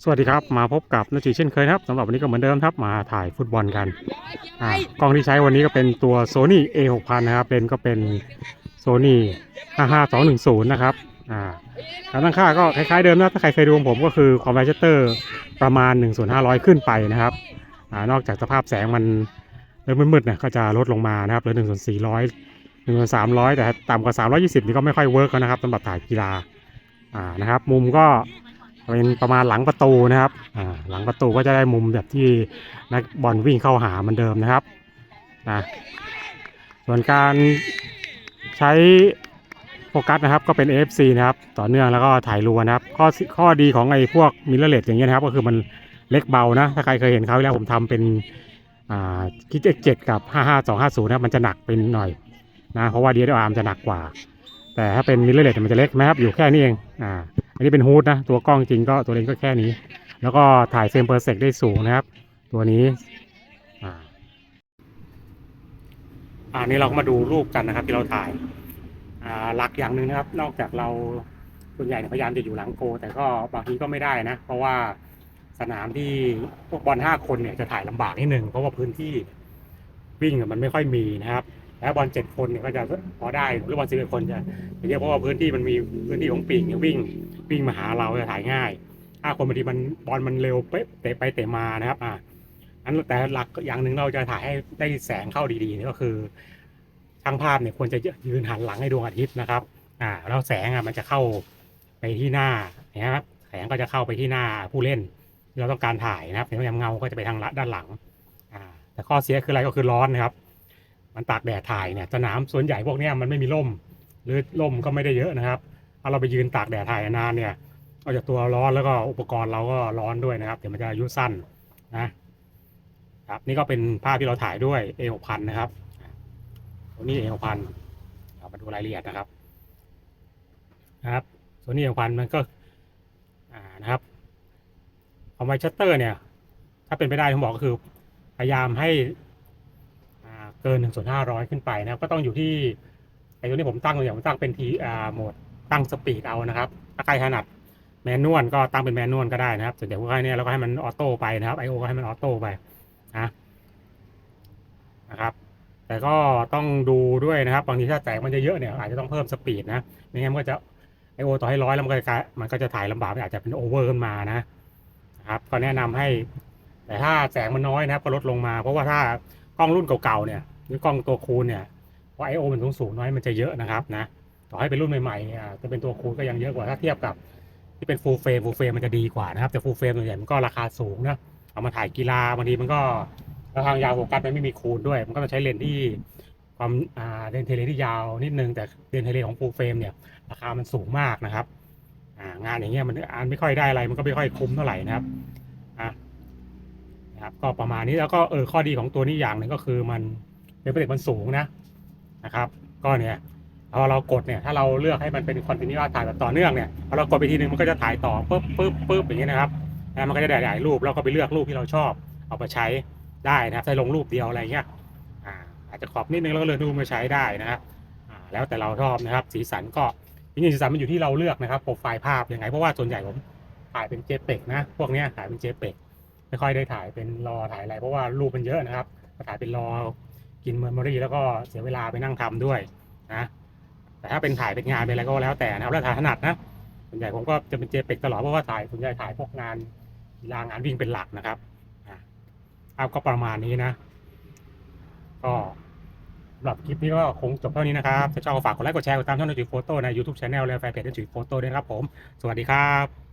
สวัสดีครับ มาพบกับนาจีเช่นเคยครับสำหรับวันนี้ก็เหมือนเดิมครับมาถ่ายฟุตบอลกันอ่ากล้องที่ใช้วันนี้ก็เป็นตัว Sony A6000 นะครับเลนก็เป็น Sony 55210 นะครับอ่าการตั้งค่าก็คล้ายๆเดิมนะถ้าใครเคยดูของผมก็คือคอมเพรสเตอร์ประมาณ1ส่วน500 ขึ้นไปนะครับอ่านอกจากสภาพแสงมันเริ่มมืดๆเนี่ยก็จะลดลงมานะครับเหลือ14001300 แต่ต่ำกว่า 320 นี่ก็ไม่ค่อยเวิร์กแล้วนะครับสำหรับถ่ายกีฬาอ่านะครับ มุมก็ เป็นประมาณหลังประตูนะครับหลังประตูก็จะได้มุมแบบที่นักบอลวิ่งเข้าหาเหมือนเดิมนะครับนะส่วนการใช้โฟกัสนะครับก็เป็น AFC นะครับต่อเนื่องแล้วก็ถ่ายรัวนะครับข้อข้อดีของไอ้พวกมิลเลอร์เลอย่างเงี้ยนะครับก็คือมันเล็กเบานะถ้าใครเคยเห็นเขาแล้วผมทำเป็นอ่าคิดเจ็ดกับ 55250นะมันจะหนักเป็นหน่อยนะเพราะว่า DSLR มันจะหนักกว่า แต่ถ้าเป็นมิลเลอร์เลมันจะเล็กนะครับอยู่แค่นี้เองอ่า นนี้เป็นฮูดนะ ตัวกล้องจริงก็ตัวเลนก็แค่นี้ แล้วก็ถ่ายเฟรมเปอร์เซกได้สูงนะครับ ตัวนี้อ่าอ่านี่เราก็มาดูรูปกันนะครับ ที่เราถ่ายอ่าหลักอย่างหนึ่งนะครับ นอกจากเราส่วนใหญ่พยายามจะอยู่หลังโก แต่ก็บางทีก็ไม่ได้นะ เพราะว่าสนามที่พวกบอลห้าคนเนี่ยจะถ่ายลำบากนิดนึงเพราะว่าพื้นที่วิ่งมันไม่ค่อยมีนะครับ แล้วบอลเจ็ดคนเนี่ยก็จะพอได้หรือบอลสิบเอ็ดคนจะจะเยอะเพราะว่าพื้นที่มันมีพื้นที่ของปีกเนี่ยวิ่งวิ่งมาหาเราจะถ่ายง่าย ถ้าคนบางทีมันบอลมันเร็วเป๊ะเตะไปเตะมานะครับอ่าอันแต่หลักอย่างหนึ่งเราจะถ่ายให้ได้แสงเข้าดีๆนี่ก็คือช่างภาพเนี่ยควรจะยืนหันหลังให้ดวงอาทิตย์นะครับอ่าแล้วแสงอะมันจะเข้าไปที่หน้านะครับแสงก็จะเข้าไปที่หน้าผู้เล่น เราต้องการถ่ายนะครับเห็นไหมเงาก็จะไปทางด้านหลังอ่าแต่ข้อเสียคืออะไรก็คือร้อนนะครับ มันตากแดดถ่ายเนี่ยสนามส่วนใหญ่พวกเนี้ยมันไม่มีร่ม หรือร่มก็ไม่ได้เยอะนะครับถ้าเราไปยืนตากแดดถ่ายนานเนี่ยนอกจากตัวร้อนแล้วก็อุปกรณ์เราก็ร้อนด้วยนะครับเดี๋ยวมันจะอายุสั้นนะครับนี่ก็เป็นภาพที่เราถ่ายด้วย A6000 นะครับตัวนี้ A6000 เรามาดูรายละเอียดนะครับนะครับตัวนี้ A6000 มันก็อ่านะครับเอาไว้ชัตเตอร์เนี่ย ถ้าเป็นไปได้ผมบอกก็คือ พยายามให้ เกิน1ส่วน500ขึ้นไปนะครับ ก็ต้องอยู่ที่ไอ้ตัวนี้ผมตั้งอย่างผมตั้งเป็นทีอ่าโหมดตั้งสปีดเอานะครับถ้าใครถนัดแมนนวลก็ตั้งเป็นแมนนวลก็ได้นะครับส่วนใหญ่พวกใครเนี่ยเราก็ให้มันออโต้ไปนะครับ I/O ก็ให้มันออโต้ไปนะนะครับ แต่ก็ต้องดูด้วยนะครับบางทีถ้าแสงมันจะเยอะเนี่ยอาจจะต้องเพิ่มสปีดนะไม่งั้นมันก็จะ I/O ต่อให้ร้อยแล้วมันก็จะมันก็จะถ่ายลำบากอาจจะเป็นโอเวอร์ขึ้นมานะครับ ก็แนะนำให้ แต่ถ้าแสงมันน้อยนะครับก็ลดลงมา เพราะว่าถ้ากล้องรุ่นเก่าๆเนี่ย หรือกล้องตัวคูณเนี่ยเพราะ I/O มันสูงสูงน้อยมันจะเยอะนะครับนะต่อให้เป็นรุ่นใหม่ๆอ่าจะเป็นตัวคูณก็ยังเยอะกว่าถ้าเทียบกับที่เป็น full frame full frame มันจะดีกว่านะครับแต่ full frame ส่วนใหญ่มันก็ราคาสูงนะเอามาถ่ายกีฬาบางทีมันก็แล้วทางยาวโฟกัสมันไม่มีคูณด้วย มันก็ต้องใช้เลนที่ความอ่าเลนเทเลที่ยาวนิดนึงแต่เลนเทเลของ full frame เนี่ยราคามันสูงมากนะครับอ่างานอย่างเงี้ยมันอ่านไม่ค่อยได้อะไรมันก็ไม่ค่อยคุ้มเท่าไหร่นะครับอะนะครับก็ประมาณนี้แล้วก็เออข้อดีของตัวนี้อย่างหนึ่งก็คือมัน เลนส์เปมันสูงนะนะครับ ก็เนี่ยพอเรากดเนี่ยถ้าเราเลือกให้มันเป็นคอนติเนียถ่ายแบบต่อเนื่องเนี่ยพอเรากดไปทีนึงมันก็จะถ่ายต่อปุ๊บปุ๊บปุ๊บอย่างเงี้ยนะครับแล้วมันก็จะได้หลายรูปเราก็ไปเลือกรูปที่เราชอบ เอาไปใช้ได้นะครับใช้ลงรูปเดียวอะไรเงี้ยอาจจะขอบนิดนึงแล้วก็เลือกรูปมาใช้ได้นะครับแล้วแต่เราชอบนะครับ สีสันก็จริงๆสีสันมันอยู่ที่เราเลือกนะครับโปรไฟล์ภาพยังไงเพราะว่าส่วนใหญ่ผมถ่ายเป็น JPEG นะพวกเนี้ยถ่ายเป็น JPEG ไม่ค่อยได้ถ่ายเป็นรอถ่ายอะไรเพราะว่ารูปมันเยอะนะครับถ่ายเป็นรอ กินเมมโมรีแล้วก็เสียเวลาไปนั่งทำด้วยนะแต่ถ้าเป็นถ่ายเป็นงานเป็นอะไรก็แล้วแต่นะครับแล้วถ่ายถนัดนะส่วนใหญ่ผมก็จะเป็นเจเป็กตลอดเพราะว่าถ่ายส่วนใหญ่ถ่ายพวกงานกีฬางานวิ่งเป็นหลักนะครับอะครับก็ประมาณนี้นะ ก็สำหรับคลิปนี้ก็คงจบเท่านี้นะครับถ้าชอบก็ฝากกดไลค์กดแชร์กดตามช่องนังสือโฟโต้ใน YouTube Channel และแฟนเพจนังสือโฟโต้ด้วยนะครับผม สวัสดีครับ